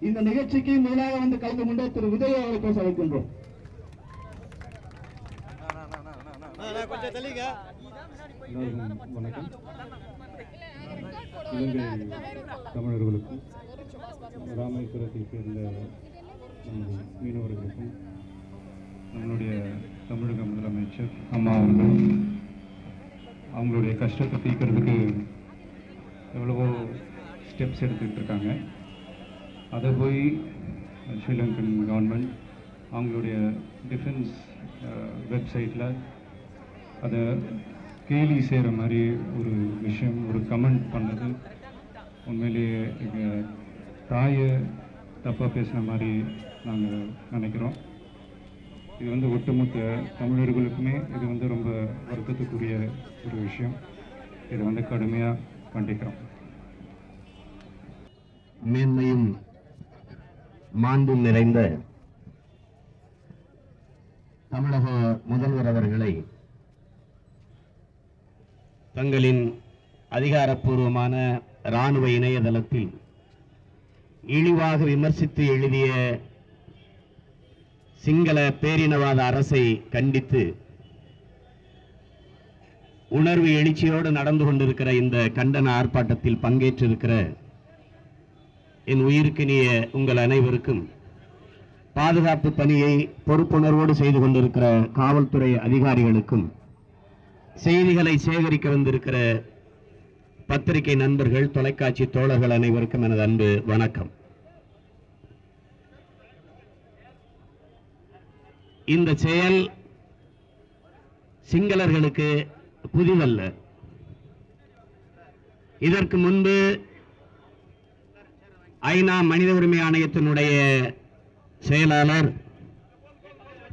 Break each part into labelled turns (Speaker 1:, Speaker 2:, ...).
Speaker 1: இந்த நிகழ்ச்சிக்கு முதலாக வந்து கலந்து கொண்ட திரு உதய அவர்களை பேச வைக்கின்றோம்.
Speaker 2: வணக்கம் இலங்கை தமிழர்களுக்கும் ராமேஸ்வரத்தை சேர்ந்த மீனவர்களுக்கும் நம்மளுடைய தமிழக முதலமைச்சர் அம்மா அவர்களும் அவங்களுடைய கஷ்டத்தை தீர்க்கறதுக்கு எவ்வளவோ ஸ்டெப்ஸ் எடுத்துக்கிட்டு இருக்காங்க அதை போய் ஸ்ரீலங்கன் கவர்மெண்ட் அவங்களுடைய டிஃபென்ஸ் வெப்சைட்டில் அதை கேலி செய்கிற மாதிரி ஒரு விஷயம் ஒரு கமெண்ட் பண்ணது. உண்மையிலேயே எங்கள் தாயை தப்பாக பேசின மாதிரி நாங்கள் நினைக்கிறோம். இது வந்து ஒட்டுமொத்த தமிழர்களுக்குமே இது வந்து ரொம்ப வருத்தத்துக்குரிய ஒரு விஷயம். இதை வந்து கடுமையாக கண்டிக்கிறோம்.
Speaker 3: மேன்மையும் மாண்பு நிறைந்த தமிழக முதல்வர் அவர்களை தங்களின் அதிகாரப்பூர்வமான இராணுவ இணையதளத்தில் இழிவாக விமர்சித்து எழுதிய சிங்கள பேரினவாத அரசை கண்டித்து உணர்வு எழுச்சியோடு நடந்து கொண்டிருக்கிற இந்த கண்டன ஆர்ப்பாட்டத்தில் பங்கேற்றிருக்கிற என் உயிருக்கினிய உங்கள் அனைவருக்கும் பாதுகாப்பு பணியை பொறுப்புணர்வோடு செய்து கொண்டிருக்கிற காவல்துறை அதிகாரிகளுக்கும் செய்திகளை சேகரிக்க வந்திருக்கிற பத்திரிகை நண்பர்கள் தொலைக்காட்சி தோழர்கள் அனைவருக்கும் எனது அன்பு வணக்கம். இந்த செயல் சிங்களர்களுக்கு புதிதல்ல. இதற்கு முன்பு ஐநா மனித உரிமை ஆணையத்தினுடைய செயலாளர்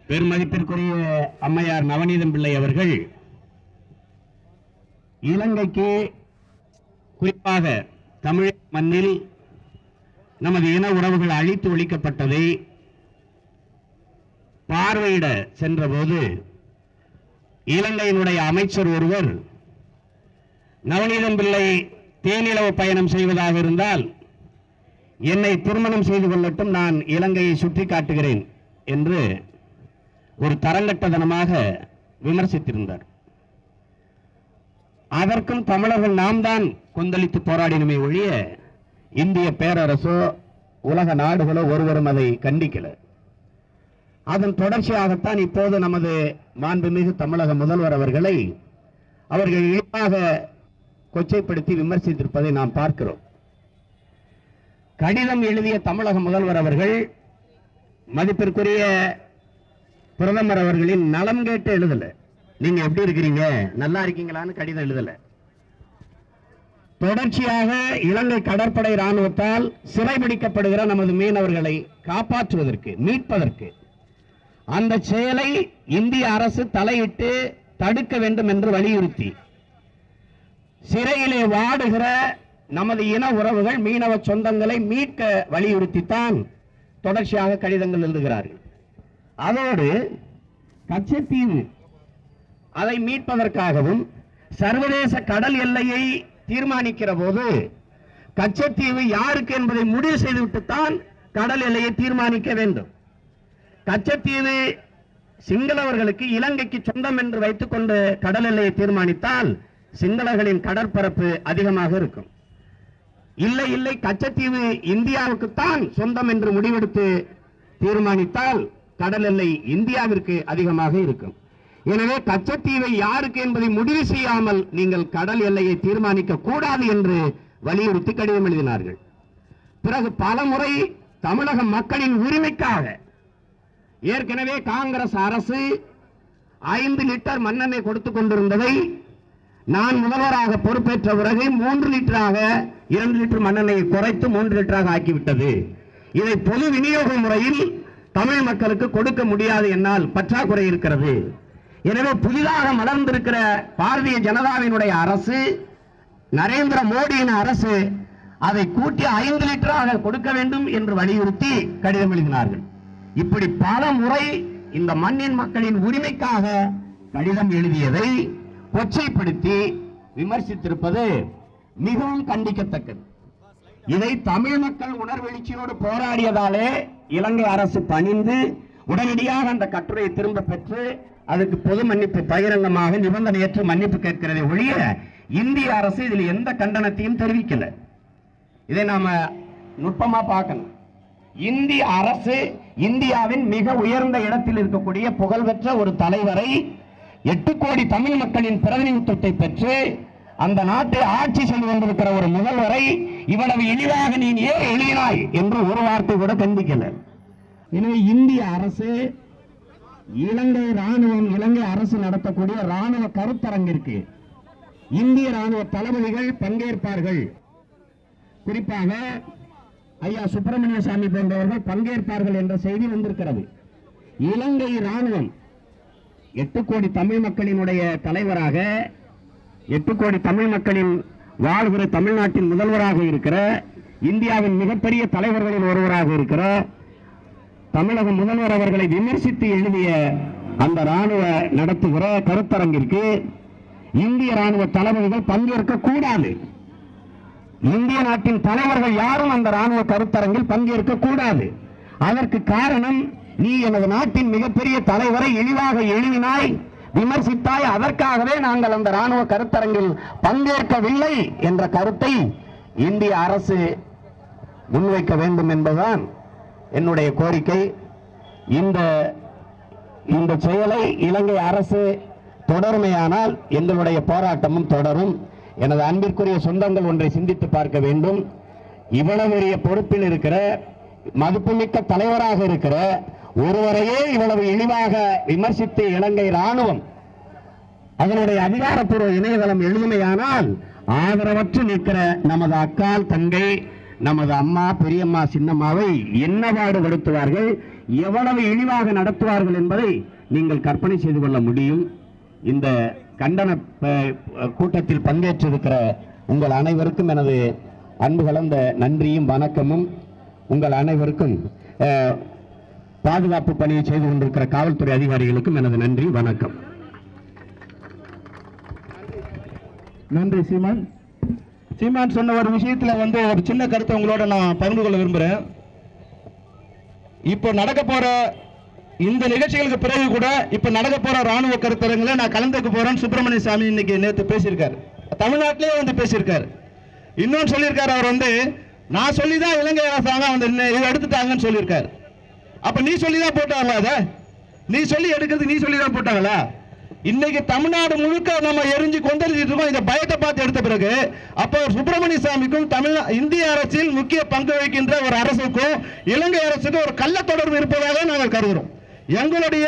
Speaker 3: பெருமதிப்பிற்குரிய அம்மையார் நவநீதம் பிள்ளை அவர்கள் இலங்கைக்கு குறிப்பாக தமிழ் மண்ணில் நமது இன உறவுகள் அழித்து ஒழிக்கப்பட்டதை பார்வையிட சென்றபோது இலங்கையினுடைய அமைச்சர் ஒருவர் நவநீதம் பிள்ளை தேனிலவு பயணம் செய்வதாக இருந்தால் என்னை திருமணம் செய்து கொள்ளட்டும் நான் இலங்கையை சுற்றி காட்டுகிறேன் என்று ஒரு தரங்கட்டதனமாக விமர்சித்திருந்தார். அதற்கும் தமிழர்கள் நாம் தான் கொந்தளித்து போராடினமே ஒழிய இந்திய பேரரசோ உலக நாடுகளோ ஒருவரும் அதை கண்டிக்கல. அதன் தொடர்ச்சியாகத்தான் இப்போது நமது மாண்புமிகு தமிழக முதல்வர் அவர்களை அவர்கள் இழிவாக கொச்சைப்படுத்தி விமர்சித்திருப்பதை நாம் பார்க்கிறோம். கடிதம் எழுதிய தமிழக முதல்வர் அவர்கள் மதிப்பிற்குரிய பிரதமர் அவர்களின் நலம் கேட்டு எழுதல. நீங்க எப்படி இருக்கிறீங்க? நல்லா இருக்கீங்களான்னு கடிதம் எழுதல. தொடர்ச்சியாக இலங்கை கடற்படை ராணுவத்தால் சிறைபிடிக்கப்படுகிற நமது மீனவர்களை காப்பாற்றுவதற்கு மீட்பதற்கு அந்த செயலை இந்திய அரசு தலையிட்டு தடுக்க வேண்டும் என்று வலியுறுத்தி சிறையிலே வாடுகிற நமது இன உறவுகள் மீனவ சொந்தங்களை மீட்க வலியுறுத்தித்தான் தொடர்ச்சியாக கடிதங்கள் எழுதுகிறார்கள். அதோடு கச்சத்தீவு அதை மீட்பதற்காகவும் சர்வதேச கடல் எல்லையை தீர்மானிக்கிற போது கச்சத்தீவு யாருக்கு என்பதை முடிவு செய்துவிட்டுத்தான் கடல் எல்லையை தீர்மானிக்க வேண்டும். கச்சத்தீவு சிங்களவர்களுக்கு இலங்கைக்கு சொந்தம் என்று வைத்துக்கொண்டு கடல் எல்லையை தீர்மானித்தால் சிங்களர்களின் கடற்பரப்பு அதிகமாக இருக்கும். இல்லை இல்லை கச்சத்தீவு இந்தியாவுக்குத்தான் சொந்தம் என்று முடிவெடுத்து தீர்மானித்தால் கடல் எல்லை இந்தியாவிற்கு அதிகமாக இருக்கும். எனவே கச்சத்தீவை யாருக்கு என்பதை முடிவு செய்யாமல் நீங்கள் கடல் எல்லையை தீர்மானிக்க கூடாது என்று வலியுறுத்தி கடிதம் எழுதினார்கள். பிறகு பலமுறை தமிழக மக்களின் உரிமைக்காக ஏற்கனவே காங்கிரஸ் அரசு ஐந்து லிட்டர் மண்ணெண்ணை கொடுத்து கொண்டிருந்ததை நான் முதல்வராக பொறுப்பேற்ற பிறகு மூன்று லிட்டராக இரண்டு லிட்டர் மண்ணெண்ணெயை குறைத்து மூன்று லிட்டராக ஆக்கிவிட்டது. இதை பொது விநியோக முறையில் தமிழ் மக்களுக்கு கொடுக்க முடியாது என்னால் பற்றாக்குறை இருக்கிறது. எனவே புதிதாக மலர்ந்திருக்கிற பாரதிய ஜனதாவினுடைய அரசு நரேந்திர மோடியின் அரசு அதை கூட்டி ஐந்து லிட்டராக கொடுக்க வேண்டும் என்று வலியுறுத்தி கடிதம் எழுதினார்கள். இப்படி பல முறை இந்த மண்ணின் மக்களின் உரிமைக்காக கடிதம் எழுதியதை கொச்சைப்படுத்தி விமர்சித்திருப்பது மிகவும் கண்டிக்கத்தக்கது. இதை தமிழ் மக்கள் உணர்வெழுச்சியோடு போராடியதாலே இலங்கை அரசு பணிந்து உடனடியாக அந்த கட்டுரையை திரும்ப பெற்று அதுக்கு பொது மன்னிப்பு பகிரங்கமாக நிபந்தனையற்று மன்னிப்பு கேட்கிறதை ஒழிய இந்திய அரசு இதில் எந்த கண்டனத்தையும் தெரிவிக்கல. இதை நாம நுட்பமா பார்க்கணும். இந்திய அரசு இந்தியாவின் மிக உயர்ந்த இடத்தில் இருக்கக்கூடிய புகழ்பெற்ற ஒரு தலைவரை எட்டு கோடி தமிழ் மக்களின் பிரதிநிதித்துவத்தை பெற்று அந்த நாட்டை ஆட்சி செய்து கொண்டிருக்கிற ஒரு முதல்வரை இவ்வளவு எளிதாக நீ ஏன் எழுதினாய் என்று ஒரு வார்த்தை கூட கண்டிக்கல. எனவே இந்திய அரசு இலங்கை ராணுவம் இலங்கை அரசு நடத்தக்கூடிய ராணுவ கருத்தரங்கிற்கு இந்திய ராணுவ தளபதிகள் பங்கேற்பார்கள். குறிப்பாக ஐயா சுப்பிரமணிய சாமி போன்றவர்கள் பங்கேற்பார்கள் என்ற செய்தி வந்திருக்கிறது. இலங்கை ராணுவம் எட்டு கோடி தமிழ் மக்களினுடைய தலைவராக எட்டு கோடி தமிழ் மக்களின் வாழ்கிற தமிழ்நாட்டின் முதல்வராக இருக்கிற இந்தியாவின் மிகப்பெரிய தலைவர்களில் ஒருவராக இருக்கிற தமிழக முதல்வர் அவர்களை விமர்சித்து எழுதிய அந்த ராணுவ நடத்துகிற கருத்தரங்கிற்கு இந்திய ராணுவ தளபதிகள் பங்கேற்க கூடாது. இந்திய நாட்டின் தலைவர்கள் யாரும் அந்த ராணுவ கருத்தரங்கில் பங்கேற்க கூடாது. அதற்கு காரணம் நீ எனது நாட்டின் மிகப்பெரிய தலைவரை இழிவாக எழுதினாய் விமர்சித்தாய் அதற்காகவே நாங்கள் அந்த ராணுவ கருத்தரங்கில் பங்கேற்கவில்லை என்ற கருத்தை இந்திய அரசு முன்வைக்க வேண்டும் என்பதுதான் என்னுடைய கோரிக்கை. இந்த இந்த செயலை இலங்கை அரசு தொடருமையானால் எங்களுடைய போராட்டமும் தொடரும். எனது அன்பிற்குரிய சொந்தங்கள் ஒன்றை சிந்தித்து பார்க்க வேண்டும். இவ்வளவு பெரிய பொறுப்பில் இருக்கிற மதிப்புமிக்க தலைவராக இருக்கிற ஒருவரையே இவ்வளவு இழிவாக விமர்சித்து இலங்கை ராணுவம் அதனுடைய அதிகாரப்பூர்வ இணையதளம் எழுதுமையானால் ஆதரவற்று நிற்கிற நமது அக்கால் தங்கை நமது அம்மா பெரியம்மா சின்னம்மாவை என்ன பாடுபடுத்துவார்கள் எவ்வளவு இழிவாக நடத்துவார்கள் என்பதை நீங்கள் கற்பனை செய்து கொள்ள முடியும். இந்த கண்டன கூட்டத்தில் பங்கேற்றிருக்கிற உங்கள் அனைவருக்கும் எனது அன்பு கலந்த நன்றியும் வணக்கமும். உங்கள் அனைவருக்கும் பாதுகாப்பு பணியை செய்து கொண்டிருக்கிற காவல்துறை அதிகாரிகளுக்கும் எனது நன்றி வணக்கம்.
Speaker 1: நன்றி சீமான். சீமான் சொன்ன ஒரு விஷயத்துல வந்து ஒரு சின்ன கருத்தை உங்களோட நான் பகிர்ந்து கொள்ள விரும்புறேன். இப்போ நடக்க போற இந்த நிகழ்ச்சிகளுக்கு பிறகு கூட இப்ப நடக்க போற ராணுவ கருத்தரங்களை நான் கலந்துக்க போறேன் சுப்பிரமணிய சாமி இன்னைக்கு நேற்று பேசியிருக்காரு. தமிழ்நாட்டிலேயே வந்து பேசியிருக்காரு. இன்னொன்னு சொல்லியிருக்காரு அவர் வந்து நான் சொல்லி தான் இலங்கை அரசாங்கம் வந்து எடுத்துட்டாங்கன்னு சொல்லியிருக்காரு. அப்ப நீ சொல்லி தான் போட்டாங்களா அத நீ சொல்லி எடுக்கிறது நீ சொல்லி தான் போட்டாங்களா? இன்னைக்கு தமிழ்நாடு முழுக்க நம்ம எரிஞ்சு கொந்தளிச்சிட்டு இருக்கோம். இந்த பயத்தை பார்த்து எடுத்த பிறகு அப்போ சுப்பிரமணிய சாமிக்கும் தமிழ் இந்திய அரசில் முக்கிய பங்கு வகிக்கின்ற ஒரு அரசுக்கும் இலங்கை அரசுக்கும் ஒரு கள்ள தொடர்பு இருப்பதாக நாங்கள் கருதுகிறோம் எங்களுடைய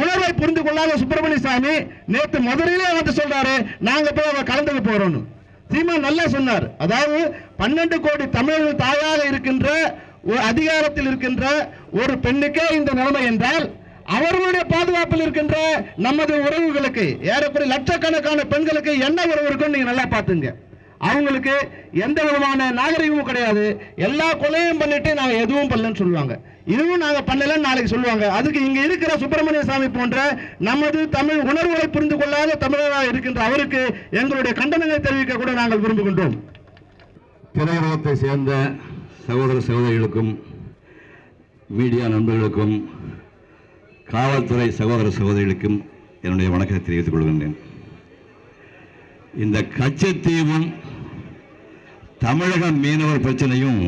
Speaker 1: உணர்வை புரிந்து கொள்ளாத சுப்பிரமணிய சாமி நேற்று மதுரையிலே வந்து சொல்றாரு நாங்க போய் அவங்க கலந்துக்க போறோம்னு. சீமா நல்லா சொன்னார். அதாவது பன்னெண்டு கோடி தமிழர்கள் தாயாக இருக்கின்ற அதிகாரத்தில் இருக்கின்ற ஒரு பெண்ணுக்கே இந்த நிலைமை என்றால் அவர்களுடைய பாதுகாப்பில் இருக்கின்ற நமது உறவுகளுக்கு ஏறக்குறைய லட்சக்கணக்கான பெண்களுக்கு என்ன உறவு இருக்குன்னு நீங்க நல்லா பார்த்துங்க. அவங்களுக்கு எந்த விதமான நாகரிகமும் கிடையாது. எல்லா கொலையும் பண்ணிட்டு நாங்கள் எதுவும் பண்ணலன்னு சொல்லுவாங்க. இதுவும் நாங்க பண்ணலன்னு நாளைக்கு சொல்லுவாங்க. அதுக்கு இங்க இருக்கிற சுப்பிரமணிய சாமி போன்ற நமது தமிழ் உணர்வுகளை புரிந்து கொள்ளாத தமிழராக இருக்கின்ற அவருக்கு எங்களுடைய கண்டனங்களை தெரிவிக்க கூட நாங்கள் விரும்புகின்றோம்.
Speaker 4: திரையுலகத்தை சேர்ந்த சகோதர சகோதரிகளுக்கும் மீடியா நண்பர்களுக்கும் காவல்துறை சகோதர சகோதரிகளுக்கும் என்னுடைய வணக்கத்தை தெரிவித்துக் கொள்கின்றேன். இந்த கச்சத்தீவும் தமிழக மீனவர் பிரச்சனையும்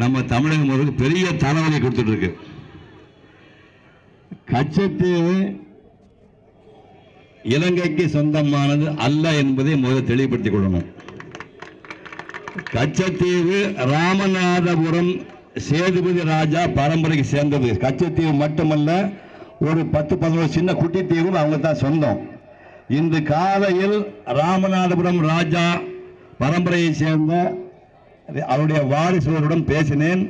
Speaker 4: நம்ம தமிழகம் ஒரு பெரிய தலைவலி கொடுத்துட்டு இருக்கு கச்சத்தீவு இலங்கைக்கு சொந்தமானது அல்ல என்பதை முதல் தெளிவுபடுத்திக் கொள்ளணும். கச்சத்தீவு ராமநாதபுரம் சேதுபதி ராஜா பரம்பரைக்கு சேர்ந்தது. கச்சத்தீவு மட்டுமல்ல ஒரு பத்து பதினோரு சின்ன குட்டி தீவும் அவங்க தான் சொந்தம். இன்று காலையில் ராமநாதபுரம் ராஜா பரம்பரையை சேர்ந்த அவருடைய வாரிசுகளுடன் பேசினேன்.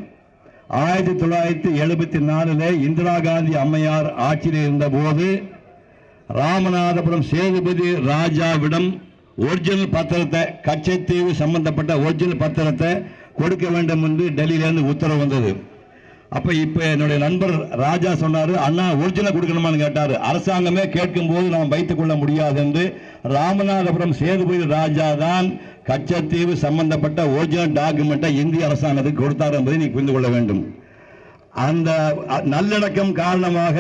Speaker 4: ஆயிரத்தி தொள்ளாயிரத்தி எழுபத்தி நாலில் இந்திரா காந்தி அம்மையார் ஆட்சியில் இருந்தபோது ராமநாதபுரம் சேதுபதி ராஜாவிடம் ஒரிஜினல் பத்திரத்தை கச்சத்தீவு சம்பந்தப்பட்ட ஒரிஜினல் பத்திரத்தை கொடுக்க வேண்டும் என்று டெல்லியிலேருந்து உத்தரவு வந்தது. அப்போ இப்போ என்னுடைய நண்பர் ராஜா சொன்னார் அண்ணா ஒரிஜினல் கொடுக்கணுமான்னு கேட்டார். அரசாங்கமே கேட்கும் போது நாம் வைத்துக் கொள்ள முடியாது என்று ராமநாதபுரம் சேதுபதி ராஜா தான் கச்சத்தீவு சம்பந்தப்பட்ட ஒரிஜினல் டாக்குமெண்ட்டை இந்திய அரசாங்கத்துக்கு கொடுத்தார் என்பதை நீ புரிந்து கொள்ள வேண்டும். அந்த நல்லிணக்கம் காரணமாக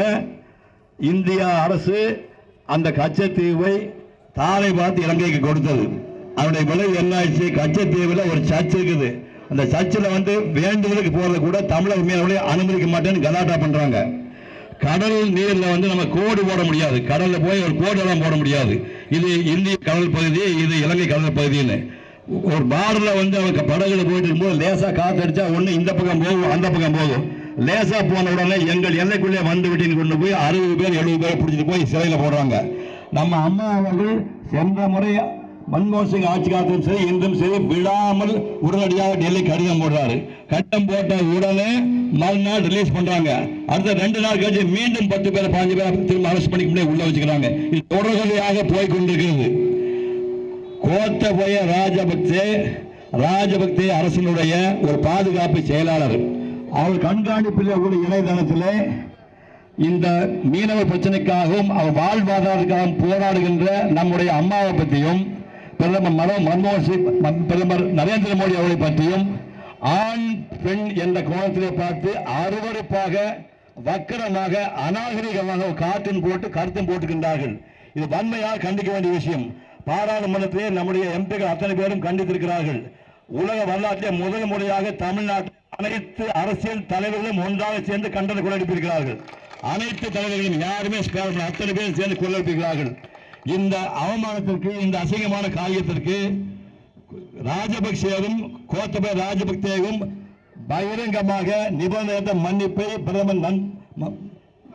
Speaker 4: இந்தியா அரசு அந்த கச்சத்தீவை தாரை பார்த்து இலங்கைக்கு கொடுத்தது. அதனுடைய விளைவு என்ன ஆயிடுச்சு கச்சத்தீவில் ஒரு சர்ச் இருக்குது. அந்த சர்ச்சில் வந்து வேண்டுதலுக்கு போகிறது கூட தமிழக மீனவர்களை அனுமதிக்க மாட்டேன்னு கலாட்டா பண்ணுறாங்க கடல் நீரில் வந்து நம்ம கோடு போட முடியாது. கடலில் போய் ஒரு கோடெல்லாம் போட முடியாது. இது இந்திய கடல் பகுதி இது இலங்கை கடல் பகுதின்னு. ஒரு பாரில் வந்து அவங்க படகுல போயிட்டு இருக்கும்போது லேசாக காத்தடிச்சா ஒன்று இந்த பக்கம் போகும் அந்த பக்கம் போகும். லேசாக போன உடனே எங்கள் எல்லைக்குள்ளே வந்து விட்டின்னு கொண்டு போய் அறுபது பேர் எழுபது பேர் பிடிச்சிட்டு போய் சிறையில் போடுறாங்க. நம்ம அம்மா அவர்கள் சென்ற முறை மன்மோகன் சிங் ஆட்சி காலத்திலும் சரி இன்றும் சரி விடாமல் உடனடியாக டெல்லி கடிதம் போடுறாரு. கட்டம் போட்ட உடனே மறுநாள் ரிலீஸ் பண்றாங்க. அடுத்த ரெண்டு நாள் கழிச்சு மீண்டும் பத்து பேர் பாஞ்சு பேர் திரும்ப அரெஸ்ட் பண்ணிக்க முடியாது உள்ள வச்சுக்கிறாங்க. இது தொடர்கதையாக போய் கொண்டிருக்கிறது கோத்தபய ராஜபக்சே ராஜபக்தே அரசினுடைய ஒரு பாதுகாப்பு செயலாளர். அவர் கண்காணிப்பில் உள்ள இணையதளத்தில் இந்த மீனவ பிரச்சனைக்காகவும் அவர் வாழ்வாதாரத்துக்காகவும் போராடுகின்ற நம்முடைய அம்மாவை பற்றியும் பிரதமர் மனோ மன்மோகன் சிங் பிரதமர் நரேந்திர மோடி அவர்களை பற்றியும் ஆண் பெண் என்ற கோணத்திலே பார்த்து அருவருப்பாக வக்கரமாக அநாகரிகமாக காற்றின் போட்டு கருத்தும் போட்டுக்கின்றார்கள் இது வன்மையாக கண்டிக்க வேண்டிய விஷயம். பாராளுமன்றத்திலே நம்முடைய எம்பிகள் அத்தனை பேரும் கண்டித்திருக்கிறார்கள். உலக வரலாற்றிலே முதல் முறையாக தமிழ்நாட்டில் அனைத்து அரசியல் தலைவர்களும் ஒன்றாக சேர்ந்து கண்டன குரலெடுப்பிருக்கிறார்கள் அனைத்து தலைவர்களும் யாருமே அத்தனை பேரும் சேர்ந்து குரலெடுப்பிருக்கிறார்கள் இந்த அவமானத்திற்கு இந்த அசிங்கமான காரியத்திற்கு ராஜபக்சேவும் கோத்தபய ராஜபக்சேவும் பகிரங்கமாக நிபந்தனை மன்னிப்பை பிரதமர் நன்-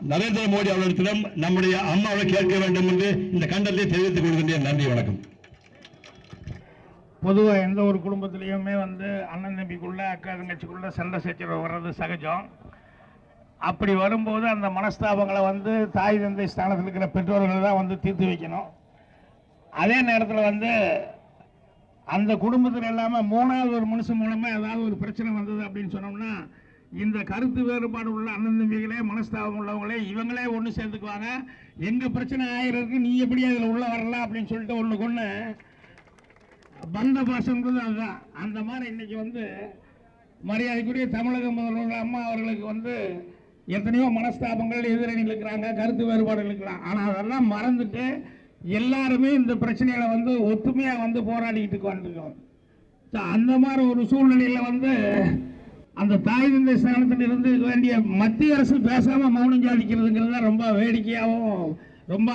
Speaker 4: நரேந்திர மோடி அவர்களிடத்திடம் நம்முடைய அம்மாவை கேட்க வேண்டும் என்று இந்த கண்டத்தை தெரிவித்துக் கொள்கின்றேன். நன்றி வணக்கம்.
Speaker 5: பொதுவாக எந்த ஒரு குடும்பத்திலையுமே வந்து அண்ணன் தம்பிக்குள்ள அக்கா தங்கச்சிக்குள்ள சண்டை சச்சரவு வர்றது சகஜம். அப்படி வரும்போது அந்த மனஸ்தாபங்களை வந்து தாய் தந்தை ஸ்தானத்தில் இருக்கிற பெற்றோர்கள் தான் வந்து தீர்த்து வைக்கணும். அதே நேரத்தில் வந்து அந்த குடும்பத்தில் இல்லாமல் மூணாவது ஒரு மனுஷன் மூலமாக ஏதாவது ஒரு பிரச்சனை வந்தது அப்படின்னு சொன்னோம்னா இந்த கருத்து வேறுபாடு உள்ள அண்ணன் தம்பிகளே மனஸ்தாபம் உள்ளவங்களே இவங்களே ஒன்று சேர்ந்துக்குவாங்க. எங்கள் பிரச்சனை ஆகிறதுக்கு நீ எப்படி அதில் உள்ளே வரலாம் அப்படின்னு சொல்லிட்டு ஒன்று கொண்டு பந்த பாசம்ன்றது அதுதான். அந்த மாதிரி இன்னைக்கு வந்து மரியாதைக்குரிய தமிழக முதல்வர் அம்மா அவர்களுக்கு வந்து எத்தனையோ மனஸ்தாபங்கள் எதிரணிகள் இருக்கிறாங்க கருத்து வேறுபாடுகள் இருக்கலாம் ஆனால் அதெல்லாம் மறந்துட்டு எல்லாருமே இந்த பிரச்சனைகளை வந்து ஒத்துமையாக வந்து போராடிக்கிட்டு வந்துருக்கோம் ஸோ அந்த மாதிரி ஒரு சூழ்நிலையில் வந்து அந்த தாய் தந்தை ஸ்தானத்தில் இருந்து வேண்டிய மத்திய அரசு பேசாமல் மௌனம் சாதிக்கிறதுங்கிறது தான் ரொம்ப வேடிக்கையாகவும் ரொம்ப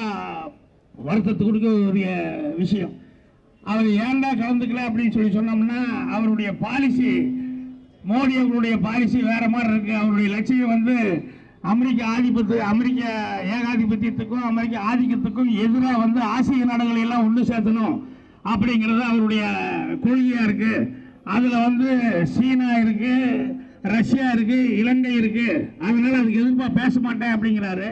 Speaker 5: வருத்தத்துக்கு உரிய விஷயம். அவர் ஏன்டா கலந்துக்கல அப்படின்னு சொல்லி சொன்னோம்னா அவருடைய பாலிசி மோடி அவருடைய பாலிசி வேற மாதிரி இருக்கு. அவருடைய லட்சியம் வந்து அமெரிக்க ஆதிபத்து அமெரிக்க ஏகாதிபத்தியத்துக்கும் அமெரிக்க ஆதிக்கத்துக்கும் எதிராக வந்து ஆசிய நாடுகளை எல்லாம் ஒன்று சேர்த்தணும் அப்படிங்கிறது அவருடைய கொள்கையாக இருக்கு. அதில் வந்து சீனா இருக்கு ரஷ்யா இருக்கு இலங்கை இருக்கு. அதனால அதுக்கு எதிர்ப்பாக பேச மாட்டேன் அப்படிங்கிறாரு.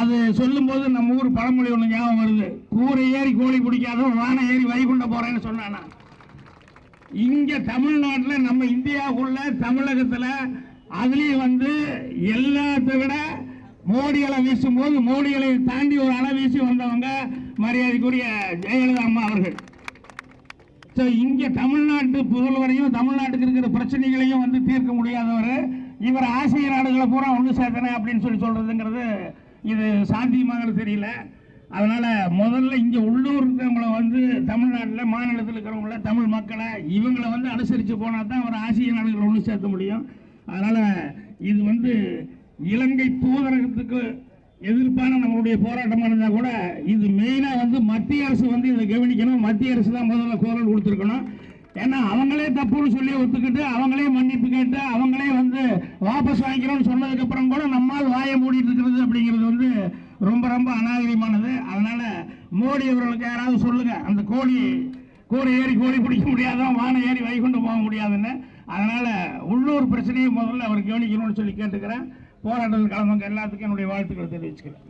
Speaker 5: அது சொல்லும்போது நம்ம ஊர் பழமொழி ஒன்று ஞாபகம் வருது. கூரை ஏறி கோழி பிடிக்காத வானை ஏறி வைகுண்ட போகிறேன்னு சொன்னானா. இங்க தமிழ்நாட்டில் நம்ம இந்தியாவுக்குள்ள தமிழகத்தில் அதுலேயும் வந்து எல்லாத்தை விட மோடி அலை வீசும்போது மோடி அலை தாண்டி ஒரு அலை வீசி வந்தவங்க மரியாதைக்குரிய ஜெயலலிதா அம்மா அவர்கள். ஸோ இங்கே தமிழ்நாட்டு புகழ்வரையும் தமிழ்நாட்டுக்கு இருக்கிற பிரச்சனைகளையும் வந்து தீர்க்க முடியாதவர் இவர் ஆசிய நாடுகளை பூரா ஒன்று சேர்த்தன அப்படின்னு சொல்லி சொல்றதுங்கிறது இது சாத்தியமாகிறது தெரியல. அதனால முதல்ல இங்கே உள்ளூர் இருக்கிறவங்கள வந்து தமிழ்நாட்டில் மாநிலத்தில் இருக்கிறவங்கள தமிழ் மக்களை இவங்களை வந்து அனுசரித்து போனால் தான் அவர் ஆசிய நாடுகளை ஒன்று சேர்த்த முடியும். அதனால் இது வந்து இலங்கை தூதரகத்துக்கு எதிர்ப்பான நம்மளுடைய போராட்டமாக இருந்தால் கூட இது மெயினாக வந்து மத்திய அரசு வந்து இதை கவனிக்கணும். மத்திய அரசு தான் முதல்ல குரல் கொடுத்துருக்கணும். ஏன்னா அவங்களே தப்புன்னு சொல்லி ஒத்துக்கிட்டு அவங்களே மன்னிப்பு கேட்டு அவங்களே வந்து வாபஸ் வாங்கிக்கிறோம்னு சொன்னதுக்கப்புறம் கூட நம்மால் வாயை மூடிட்டு இருக்கிறது அப்படிங்கிறது வந்து ரொம்ப ரொம்ப அநாகரிகமானது. அதனால மோடி அவர்களுக்கு யாராவது சொல்லுங்க அந்த கோழி கூரை ஏறி கோழி பிடிக்க முடியாதான் வானை ஏறி வைகுண்டம் போக முடியாதுன்னு. அதனால உள்ளூர் பிரச்சனையை முதல்ல அவர் கவனிக்கணும்னு சொல்லி கேட்டுக்கிறேன். போராட்டத்தில் கலந்தவங்க எல்லாத்துக்கும் என்னுடைய வாழ்த்துக்களை தெரிவிச்சுக்கிறேன்.